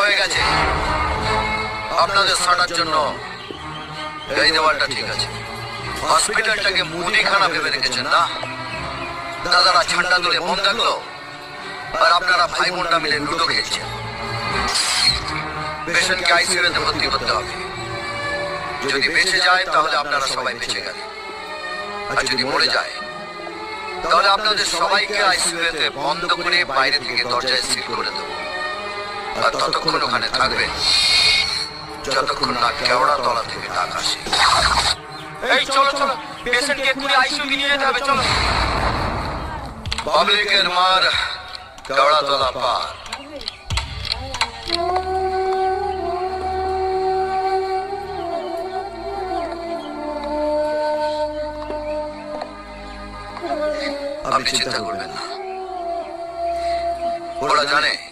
হয়ে গেছে। আপনাদের সাঁটার জন্য এই দেওয়ালটা ঠিক আছে। হসপিটালটাকে মুদিখানা ভেবে রেখেছেন, না? দাদারা ঠান্ডা তুলে মন থাকল আর আপনারা ভাই বোনটা মিলে লুডো খেলছেন। পেশেন্টকে আইসিইউতে ভর্তি করতে হবে। যদি বেঁচে যায়, তাহলে আপনারা সবাই বেঁচে গেলেন আর যদি মরে যায় তাহলে আপনাদের সবাইকে আইসিইউতে বন্ধ করে বাইরে থেকে দরজায় সিল করে দেব। আর ততক্ষণ ওখানে থাকবে যতক্ষণ না কেওড়া তলা থেকে ডাক আসে। এই, চলো চলো। পেশেন্টকে এক্ষুনি আইসিইউ নিয়ে যেতে হবে, চলো। পাবলিকের মার, কেওড়া তলা পার। আপনি চিন্তা করবেন না। ওরা জানে